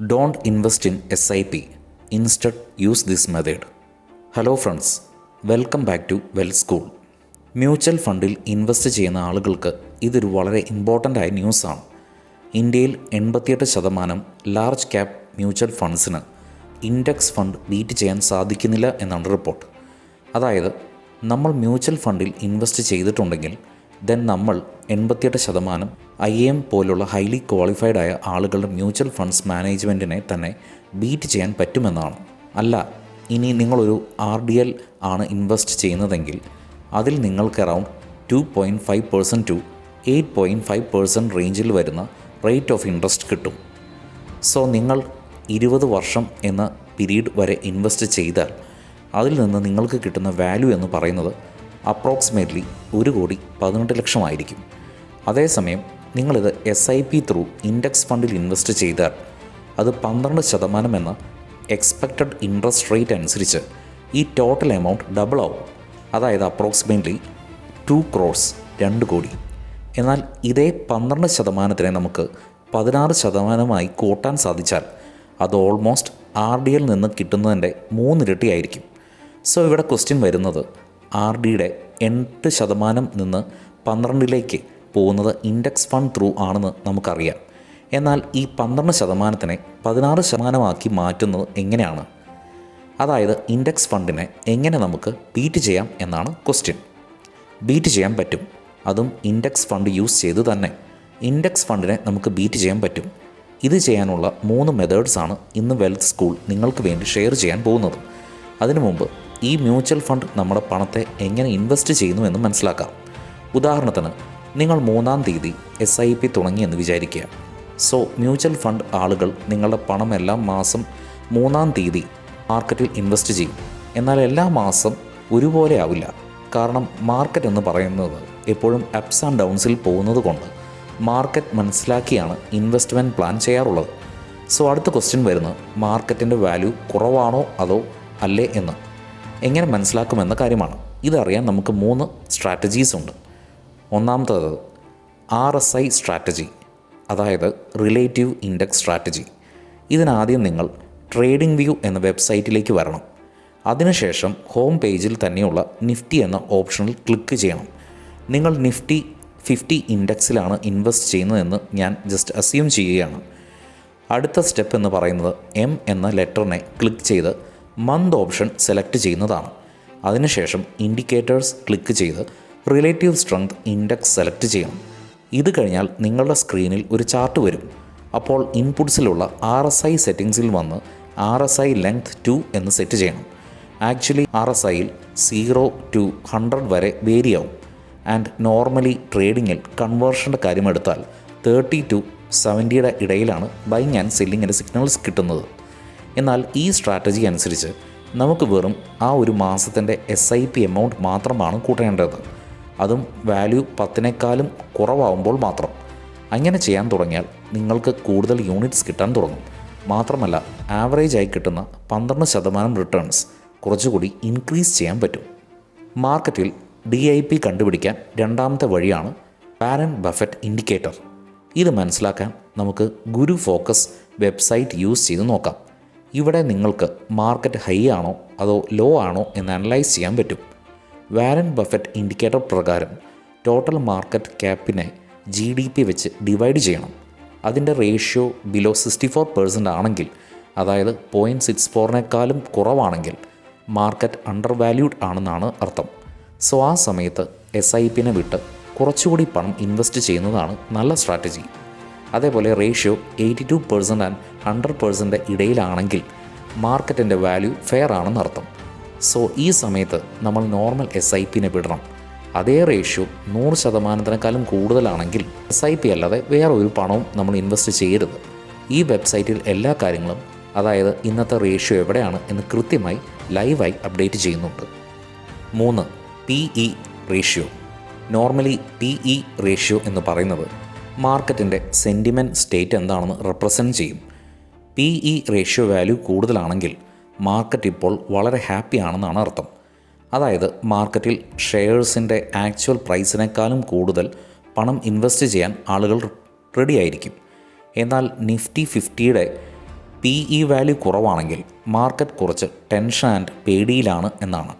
Don't S I P instead use this method hello friends welcome back to well school mutual ഫണ്ടിൽ invest ചെയ്യുന്ന ആളുകൾക്ക് ഇതൊരു വളരെ important ആയ ന്യൂസാണ് ഇന്ത്യയിൽ എൺപത്തിയെട്ട് ശതമാനം ലാർജ് ക്യാപ് മ്യൂച്വൽ ഫണ്ട്സിന് ഇൻഡെക്സ് ഫണ്ട് ബീറ്റ് ചെയ്യാൻ സാധിക്കുന്നില്ല എന്നാണ് റിപ്പോർട്ട് അതായത് നമ്മൾ മ്യൂച്വൽ ഫണ്ടിൽ ഇൻവെസ്റ്റ് ചെയ്തിട്ടുണ്ടെങ്കിൽ ദെൻ നമ്മൾ എൺപത്തിയെട്ട് ശതമാനം ഐ എം പോലുള്ള ഹൈലി ക്വാളിഫൈഡ് ആയ ആളുകളുടെ മ്യൂച്വൽ ഫണ്ട്സ് മാനേജ്മെന്റിനെ തന്നെ ബീറ്റ് ചെയ്യാൻ പറ്റുമെന്നാണ്. അല്ല ഇനി നിങ്ങളൊരു ആർ ഡി എൽ ആണ് ഇൻവെസ്റ്റ് ചെയ്യുന്നതെങ്കിൽ അതിൽ നിങ്ങൾക്ക് around two point five percent to eight point five percent റേഞ്ചിൽ വരുന്ന റേറ്റ് ഓഫ് ഇൻട്രസ്റ്റ് കിട്ടും. സോ നിങ്ങൾ ഇരുപത് വർഷം എന്ന പീരീഡ് വരെ ഇൻവെസ്റ്റ് ചെയ്താൽ അതിൽ നിന്ന് നിങ്ങൾക്ക് കിട്ടുന്ന വാല്യൂ എന്ന് പറയുന്നത് അപ്രോക്സിമേറ്റ്ലി ഒരു കോടി പതിനെട്ട് ലക്ഷമായിരിക്കും. അതേസമയം നിങ്ങളിത് S I P through index ഫണ്ടിൽ ഇൻവെസ്റ്റ് ചെയ്താൽ അത് പന്ത്രണ്ട് ശതമാനം എന്ന എക്സ്പെക്റ്റഡ് ഇൻട്രസ്റ്റ് റേറ്റ് അനുസരിച്ച് ഈ ടോട്ടൽ എമൗണ്ട് ഡബിൾ ആവും. അതായത് അപ്രോക്സിമേറ്റ്ലി ടു ക്രോഡ്സ് രണ്ട് കോടി. എന്നാൽ ഇതേ പന്ത്രണ്ട് ശതമാനത്തിനെ നമുക്ക് പതിനാറ് ശതമാനമായി കൂട്ടാൻ സാധിച്ചാൽ അത് ഓൾമോസ്റ്റ് ആർ ഡി യിൽ നിന്ന് കിട്ടുന്നതിന്റെ മൂന്നിരട്ടിയായിരിക്കും സോ ഇവിടെ ക്വസ്റ്റ്യൻ വരുന്നത് ആർ ഡിയുടെ എട്ട് ശതമാനം നിന്ന് പന്ത്രണ്ടിലേക്ക് പോകുന്നത് ഇൻഡെക്സ് ഫണ്ട് ത്രൂ ആണെന്ന് നമുക്കറിയാം. എന്നാൽ ഈ പന്ത്രണ്ട് ശതമാനത്തിനെ പതിനാറ് ശതമാനമാക്കി മാറ്റുന്നത് എങ്ങനെയാണ്? അതായത് ഇൻഡെക്സ് ഫണ്ടിനെ എങ്ങനെ നമുക്ക് ബീറ്റ് ചെയ്യാം എന്നാണ് ക്വസ്റ്റ്യൻ ബീറ്റ് ചെയ്യാൻ പറ്റും. അതും ഇൻഡെക്സ് ഫണ്ട് യൂസ് ചെയ്ത് തന്നെ ഇൻഡെക്സ് ഫണ്ടിനെ നമുക്ക് ബീറ്റ് ചെയ്യാൻ പറ്റും. ഇത് ചെയ്യാനുള്ള മൂന്ന് മെത്തേഡ്സാണ് ഇന്ന് വെൽത്ത് സ്കൂൾ നിങ്ങൾക്ക് വേണ്ടി ഷെയർ ചെയ്യാൻ പോകുന്നത്. അതിനു മുമ്പ് ഈ മ്യൂച്വൽ ഫണ്ട് നമ്മുടെ പണത്തെ എങ്ങനെ ഇൻവെസ്റ്റ് ചെയ്യുന്നു എന്ന് മനസ്സിലാക്കാം. ഉദാഹരണത്തിന് നിങ്ങൾ മൂന്നാം തീയതി എസ് ഐ പി തുടങ്ങിയെന്ന് വിചാരിക്കുക. സോ മ്യൂച്വൽ ഫണ്ട് ആളുകൾ നിങ്ങളുടെ പണം എല്ലാ മാസം മൂന്നാം തീയതി മാർക്കറ്റിൽ ഇൻവെസ്റ്റ് ചെയ്യും. എന്നാൽ എല്ലാ മാസം ഒരുപോലെ ആവില്ല. കാരണം മാർക്കറ്റ് എന്ന് പറയുന്നത് എപ്പോഴും അപ്സ് ആൻഡ് ഡൗൺസിൽ പോകുന്നത് കൊണ്ട് മാർക്കറ്റ് മനസ്സിലാക്കിയാണ് ഇൻവെസ്റ്റ്മെന്റ് പ്ലാൻ ചെയ്യാറുള്ളത്. സോ അടുത്ത ക്വസ്റ്റ്യൻ വരുന്നത് മാർക്കറ്റിന്റെ വാല്യൂ കുറവാണോ അതോ അല്ലേ എന്ന്. എങ്ങനെ മനസ്സിലാക്കുമെന്ന കാര്യമാണ്. ഇതറിയാൻ നമുക്ക് മൂന്ന് സ്ട്രാറ്റജീസ് ഉണ്ട്. ഒന്നാമത്തത് ആർ എസ് ഐ സ്ട്രാറ്റജി അതായത് റിലേറ്റീവ് ഇൻഡെക്സ് സ്ട്രാറ്റജി. ഇതിനാദ്യം നിങ്ങൾ ട്രേഡിംഗ് വ്യൂ എന്ന വെബ്സൈറ്റിലേക്ക് വരണം. അതിനുശേഷം ഹോം പേജിൽ തന്നെയുള്ള നിഫ്റ്റി എന്ന ഓപ്ഷനിൽ ക്ലിക്ക് ചെയ്യണം. നിങ്ങൾ നിഫ്റ്റി ഫിഫ്റ്റി ഇൻഡെക്സിലാണ് ഇൻവെസ്റ്റ് ചെയ്യുന്നതെന്ന് ഞാൻ ജസ്റ്റ് അസ്യൂം ചെയ്യുകയാണ്. അടുത്ത സ്റ്റെപ്പ് എന്ന് പറയുന്നത് എം എന്ന ലെറ്ററിനെ ക്ലിക്ക് ചെയ്ത് മന്ത് ഓപ്ഷൻ സെലക്ട് ചെയ്യുന്നതാണ്. അതിനുശേഷം ഇൻഡിക്കേറ്റേഴ്സ് ക്ലിക്ക് ചെയ്ത് റിലേറ്റീവ് സ്ട്രെങ്ത് ഇൻഡെക്സ് സെലക്ട് ചെയ്യണം. ഇത് കഴിഞ്ഞാൽ നിങ്ങളുടെ സ്ക്രീനിൽ ഒരു ചാർട്ട് വരും. അപ്പോൾ ഇൻപുട്സിലുള്ള ആർ എസ് ഐ സെറ്റിങ്സിൽ വന്ന് R S I length two എന്ന് സെറ്റ് ചെയ്യണം. ആക്ച്വലി ആർ എസ് ഐയിൽ സീറോ ടു ഹൺഡ്രഡ് വരെ വേരി ആവും. ആൻഡ് നോർമലി ട്രേഡിങ്ങിൽ കൺവേർഷന്റെ കാര്യം എടുത്താൽ തേർട്ടി ടു സെവന്റിയുടെ ഇടയിലാണ് ബൈങ് ആൻഡ് സെല്ലിങ്ങിന്റെ സിഗ്നൽസ് കിട്ടുന്നത്. എന്നാൽ ഈ സ്ട്രാറ്റജി അനുസരിച്ച് നമുക്ക് വെറും ആ ഒരു മാസത്തിന്റെ എസ് ഐ പി എമൗണ്ട് മാത്രമാണ് കൂട്ടേണ്ടത്. അതും വാല്യൂ പത്തിനേക്കാളും കുറവാകുമ്പോൾ മാത്രം. അങ്ങനെ ചെയ്യാൻ തുടങ്ങിയാൽ നിങ്ങൾക്ക് കൂടുതൽ യൂണിറ്റ്സ് കിട്ടാൻ തുടങ്ങും. മാത്രമല്ല ആയി കിട്ടുന്ന പന്ത്രണ്ട് ശതമാനം റിട്ടേൺസ് കുറച്ചുകൂടി ഇൻക്രീസ് ചെയ്യാൻ പറ്റും. മാർക്കറ്റിൽ ഡി ഐ പി കണ്ടുപിടിക്കാൻ രണ്ടാമത്തെ വഴിയാണ് പാരൻ ബഫറ്റ് ഇൻഡിക്കേറ്റർ ഇത് മനസ്സിലാക്കാൻ നമുക്ക് ഗുരു ഫോക്കസ് വെബ്സൈറ്റ് യൂസ് ചെയ്ത് നോക്കാം. ഇവിടെ നിങ്ങൾക്ക് മാർക്കറ്റ് ഹൈ ആണോ അതോ ലോ ആണോ എന്ന് അനലൈസ് ചെയ്യാൻ പറ്റും. വാരൻ ബഫറ്റ് ഇൻഡിക്കേറ്റർ പ്രകാരം ടോട്ടൽ മാർക്കറ്റ് ക്യാപ്പിനെ ജി ഡി പി വെച്ച് ഡിവൈഡ് ചെയ്യണം. അതിന്റെ ratio below sixty four percent ആണെങ്കിൽ അതായത് പോയിന്റ് സിക്സ് ഫോറിനേക്കാളും കുറവാണെങ്കിൽ മാർക്കറ്റ് അണ്ടർ വാല്യൂഡ് ആണെന്നാണ് അർത്ഥം. സോ ആ സമയത്ത് എസ് ഐ പിനെ വിട്ട് കുറച്ചുകൂടി പണം ഇൻവെസ്റ്റ് ചെയ്യുന്നതാണ് നല്ല സ്ട്രാറ്റജി അതേപോലെ ratio eighty two percent and hundred percent ഇടയിലാണെങ്കിൽ മാർക്കറ്റിന്റെ വാല്യൂ ഫെയർ ആണെന്ന് അർത്ഥം. സോ ഈ സമയത്ത് നമ്മൾ നോർമൽ എസ് ഐ പിന്നെ വിടണം. അതേ റേഷ്യോ നൂറ് ശതമാനത്തിനേക്കാളും കൂടുതലാണെങ്കിൽ എസ് ഐ പി അല്ലാതെ വേറെ ഒരു പണവും നമ്മൾ ഇൻവെസ്റ്റ് ചെയ്യരുത്. ഈ വെബ്സൈറ്റിൽ എല്ലാ കാര്യങ്ങളും അതായത് ഇന്നത്തെ റേഷ്യോ എവിടെയാണ് എന്ന് കൃത്യമായി ലൈവായി അപ്ഡേറ്റ് ചെയ്യുന്നുണ്ട്. മൂന്ന് P E ratio normally P E ratio എന്ന് പറയുന്നത് മാർക്കറ്റിന്റെ സെന്റിമെന്റ് സ്റ്റേറ്റ് എന്താണെന്ന് റെപ്രസെന്റ് ചെയ്യും. പി ഇ റേഷ്യോ വാല്യൂ കൂടുതലാണെങ്കിൽ മാർക്കറ്റ് ഇപ്പോൾ വളരെ ഹാപ്പി ആണെന്നാണ് അർത്ഥം. അതായത് മാർക്കറ്റിൽ ഷെയർസിന്റെ ആക്ച്വൽ പ്രൈസിനേക്കാളും കൂടുതൽ പണം ഇൻവെസ്റ്റ് ചെയ്യാൻ ആളുകൾ റെഡി ആയിരിക്കും എന്നാൽ നിഫ്റ്റി ഫിഫ്റ്റിയുടെ പി ഇ വാല്യൂ കുറവാണെങ്കിൽ മാർക്കറ്റ് കുറച്ച് ടെൻഷൻ ആൻഡ് പേടിയിലാണ് എന്നാണ്.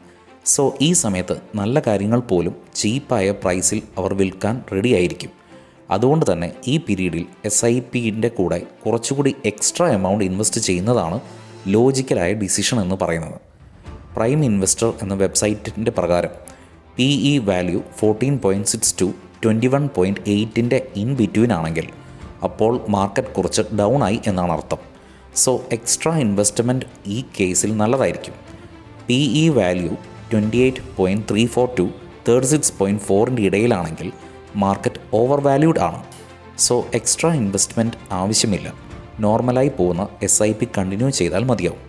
സോ ഈ സമയത്ത് നല്ല കാര്യങ്ങൾ പോലും ചീപ്പായ പ്രൈസിൽ അവർ വിൽക്കാൻ റെഡി ആയിരിക്കും അതുകൊണ്ട് തന്നെ ഈ പീരീഡിൽ എസ് ഐ പിന്റെ കൂടെ കുറച്ചുകൂടി എക്സ്ട്രാ എമൗണ്ട് ഇൻവെസ്റ്റ് ചെയ്യുന്നതാണ് ലോജിക്കലായ ഡിസിഷൻ എന്ന് പറയുന്നത്. പ്രൈം ഇൻവെസ്റ്റർ എന്ന വെബ്സൈറ്റിന്റെ പ്രകാരം P E value fourteen point six to twenty one point എയ്റ്റിന്റെ in between ആണെങ്കിൽ അപ്പോൾ മാർക്കറ്റ് കുറച്ച് ഡൗൺ ആയി എന്നാണ് അർത്ഥം. സോ എക്സ്ട്രാ ഇൻവെസ്റ്റ്മെന്റ് ഈ കേസിൽ നല്ലതായിരിക്കും. P E value twenty eight point three four to thirty six point ഫോറിന്റെ ഇടയിലാണെങ്കിൽ മാർക്കറ്റ് ഓവർ വാല്യൂഡ് ആണ്. സോ എക്സ്ട്രാ ഇൻവെസ്റ്റ്മെന്റ് ആവശ്യമില്ല. നോർമലായി പോകുന്ന എസ് ഐ പി കണ്ടിന്യൂ ചെയ്താൽ മതിയാവും.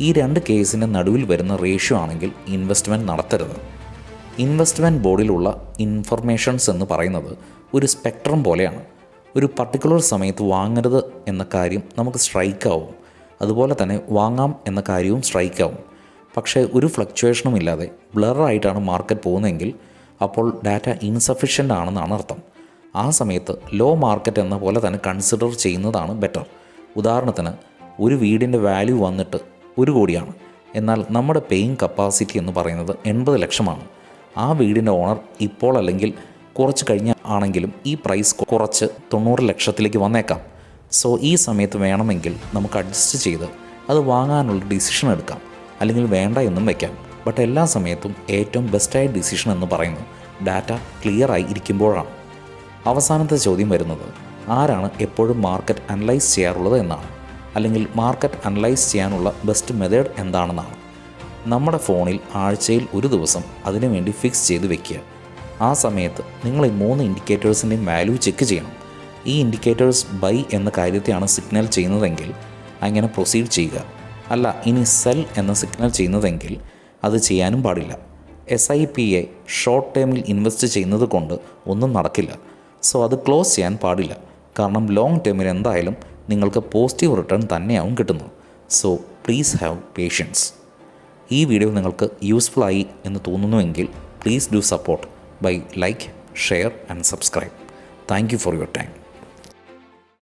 ഈ രണ്ട് കേസിന്റെ നടുവിൽ വരുന്ന റേഷ്യോ ആണെങ്കിൽ ഇൻവെസ്റ്റ്മെന്റ് നടത്തരുത്. ഇൻവെസ്റ്റ്മെന്റ് ബോർഡിലുള്ള ഇൻഫർമേഷൻസ് എന്ന് പറയുന്നത് ഒരു സ്പെക്ട്രം പോലെയാണ്. ഒരു പർട്ടിക്കുലർ സമയത്ത് വാങ്ങരുത് എന്ന കാര്യം നമുക്ക് സ്ട്രൈക്കാവും അതുപോലെ തന്നെ വാങ്ങാം എന്ന കാര്യവും സ്ട്രൈക്കാവും പക്ഷേ ഒരു ഫ്ലക്ച്വേഷനും ഇല്ലാതെ ബ്ലറായിട്ടാണ് മാർക്കറ്റ് പോകുന്നതെങ്കിൽ അപ്പോൾ ഡാറ്റ ഇൻസഫിഷ്യന്റ് ആണെന്നാണ് അർത്ഥം. ആ സമയത്ത് ലോ മാർക്കറ്റ് എന്ന പോലെ തന്നെ കൺസിഡർ ചെയ്യുന്നതാണ് ബെറ്റർ ഉദാഹരണത്തിന് ഒരു വീടിന്റെ വാല്യൂ വന്നിട്ട് ഒരു കോടിയാണ്. എന്നാൽ നമ്മുടെ പേയിങ് കപ്പാസിറ്റി എന്ന് പറയുന്നത് എൺപത് ലക്ഷമാണ്. ആ വീടിന്റെ ഓണർ ഇപ്പോൾ അല്ലെങ്കിൽ കുറച്ച് കഴിഞ്ഞ ആണെങ്കിലും ഈ പ്രൈസ് കുറച്ച് തൊണ്ണൂറ് ലക്ഷത്തിലേക്ക് വന്നേക്കാം. സോ ഈ സമയത്ത് വേണമെങ്കിൽ നമുക്ക് അഡ്ജസ്റ്റ് ചെയ്ത് അത് വാങ്ങാനുള്ള ഡിസിഷൻ എടുക്കാം. അല്ലെങ്കിൽ വേണ്ട എന്നും വയ്ക്കാം ബട്ട് എല്ലാ സമയത്തും ഏറ്റവും ബെസ്റ്റായ ഡിസിഷൻ എന്ന് പറയുന്നത് ഡാറ്റ ക്ലിയർ ആയി ഇരിക്കുമ്പോഴാണ്. അവസാനത്തെ ചോദ്യം വരുന്നത് ആരാണ് എപ്പോഴും മാർക്കറ്റ് അനലൈസ് ചെയ്യാറുള്ളത് എന്നാണ്? അല്ലെങ്കിൽ മാർക്കറ്റ് അനലൈസ് ചെയ്യാനുള്ള ബെസ്റ്റ് മെത്തേഡ് എന്താണെന്നാണ്? നമ്മുടെ ഫോണിൽ ആഴ്ചയിൽ ഒരു ദിവസം അതിനുവേണ്ടി ഫിക്സ് ചെയ്ത് വെക്കുക. ആ സമയത്ത് നിങ്ങൾ ഈ മൂന്ന് ഇൻഡിക്കേറ്റേഴ്സിന്റെയും വാല്യൂ ചെക്ക് ചെയ്യണം. ഈ ഇൻഡിക്കേറ്റേഴ്സ് ബൈ എന്ന കാര്യത്തെയാണ് സിഗ്നൽ ചെയ്യുന്നതെങ്കിൽ അങ്ങനെ പ്രൊസീഡ് ചെയ്യുക. അല്ല ഇനി സെൽ എന്ന സിഗ്നൽ ചെയ്യുന്നതെങ്കിൽ അത് ചെയ്യാനും പാടില്ല. S I P a short ടേമിൽ ഇൻവെസ്റ്റ് ചെയ്യുന്നത് കൊണ്ട് ഒന്നും നടക്കില്ല. സോ അത് ക്ലോസ് ചെയ്യാൻ പാടില്ല. കാരണം ലോങ് ടേമിൽ എന്തായാലും നിങ്ങൾക്ക് പോസിറ്റീവ് റിട്ടേൺ തന്നെയാവും കിട്ടുന്നത്. സോ പ്ലീസ് ഹാവ് പേഷ്യൻസ് ഈ വീഡിയോ നിങ്ങൾക്ക് യൂസ്ഫുൾ ആയി എന്ന് തോന്നുന്നുവെങ്കിൽ please do support by like share and subscribe thank you for your time